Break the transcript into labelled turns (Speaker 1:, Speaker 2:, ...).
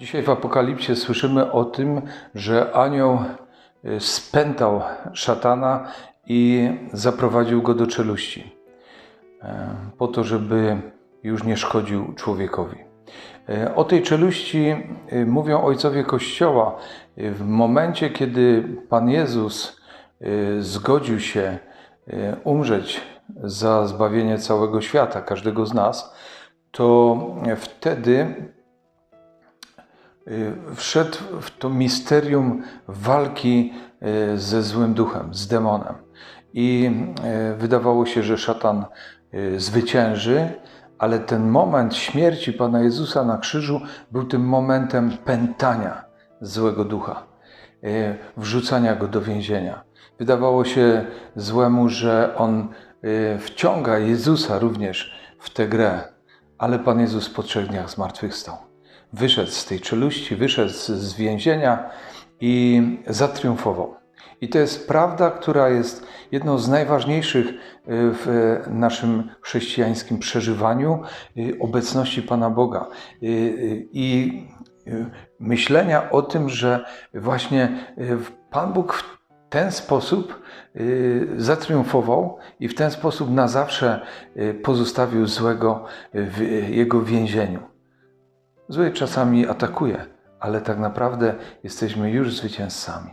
Speaker 1: Dzisiaj w Apokalipsie słyszymy o tym, że anioł y, spętał szatana i zaprowadził go do czeluści, e, po to, żeby już nie szkodził człowiekowi. E, O tej czeluści y, mówią ojcowie Kościoła y, w momencie, kiedy Pan Jezus y, zgodził się y, umrzeć za zbawienie całego świata, każdego z nas, to wtedy y, wszedł w to misterium walki y, ze złym duchem, z demonem. I y, wydawało się, że szatan y, zwycięży, ale ten moment śmierci Pana Jezusa na krzyżu był tym momentem pętania złego ducha, y, wrzucania go do więzienia. Wydawało się złemu, że on y, wciąga Jezusa również w tę grę, ale Pan Jezus po trzech dniach zmartwychwstał. Wyszedł z tej czeluści, wyszedł z- więzienia i zatriumfował. I to jest prawda, która jest jedną z najważniejszych y, w naszym chrześcijańskim przeżywaniu y, obecności Pana Boga Y, i myślenia o tym, że właśnie Pan Bóg w ten sposób zatriumfował i w ten sposób na zawsze pozostawił złego w jego więzieniu. Zły czasami atakuje, ale tak naprawdę jesteśmy już zwycięzcami.